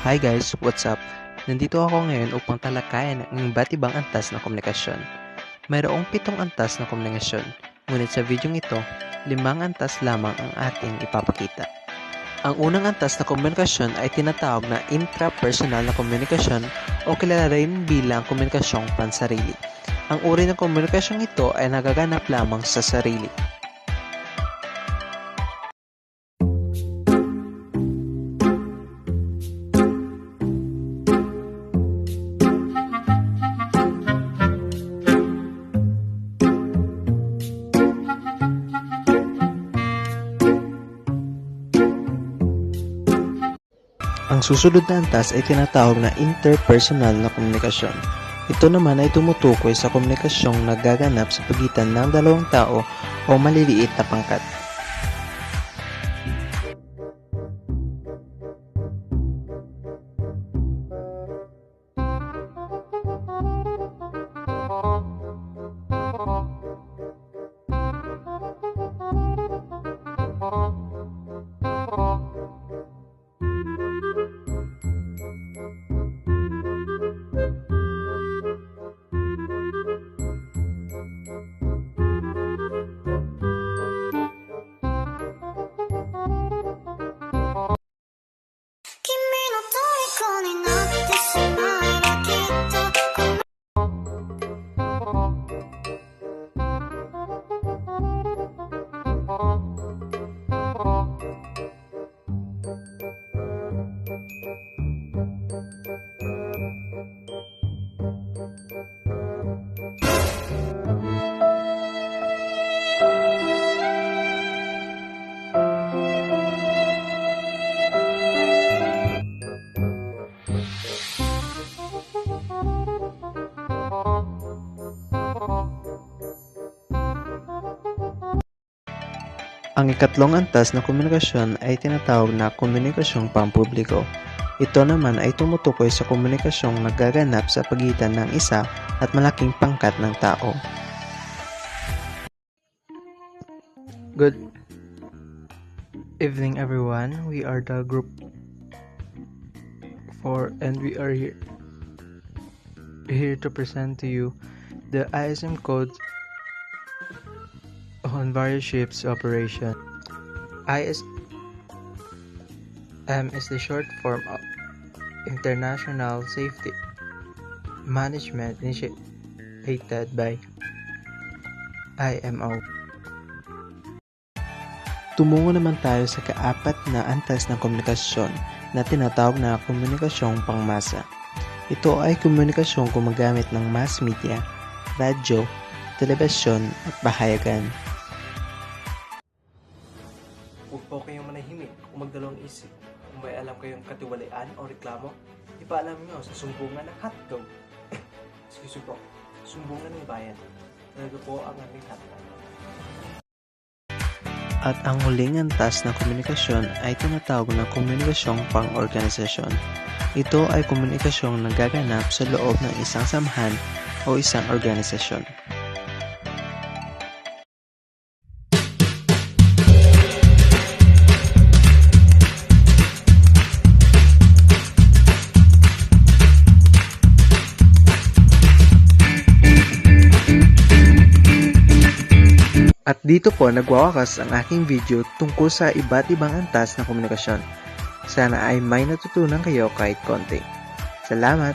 Hi guys, what's up? Nandito ako ngayon upang talakayan ang iba't ibang antas ng komunikasyon. Mayroong pitong antas ng komunikasyon, ngunit sa video ito, limang antas lamang ang ating ipapakita. Ang unang antas na komunikasyon ay tinatawag na intrapersonal na komunikasyon o kilala rin bilang komunikasyong pansarili. Ang uri ng komunikasyong ito ay nagaganap lamang sa sarili. Ang susunod na antas ay tinatawag na interpersonal na komunikasyon. Ito naman ay tumutukoy sa komunikasyong nagaganap sa pagitan ng dalawang tao o maliliit na pangkat.「Ang ikatlong antas na komunikasyon ay tinatawag na komunikasyong pampubliko. Ito naman ay tumutukoy sa komunikasyong nagaganap sa pagitan ng isa at malaking pangkat ng tao. Good evening everyone. We are the group 4 and we are here here to present to you the ISM code on various ships operation. ISM is the short form of International Safety Management initiated by IMO. Tumungo naman tayo sa kaapat na antas ng komunikasyon na tinatawag na komunikasyong pangmasa. Ito ay komunikasyong gumagamit ng mass media, radyo, telebisyon at bahayagan. Magdalawang isip. Kung may alam kayong katiwalian o reklamo, ipaalam nyo sa sumbungan ng hotdog. Excuse po, sumbungan ng bayan. Talaga po ang aming hotdog. At ang huling antas ng komunikasyon ay tinatawag na komunikasyong pang-organisasyon. Ito ay komunikasyong nagaganap sa loob ng isang samahan o isang organisasyon. At dito po nagwawakas ang aking video tungkol sa iba't ibang antas ng komunikasyon. Sana ay may natutunan kayo kahit konti. Salamat!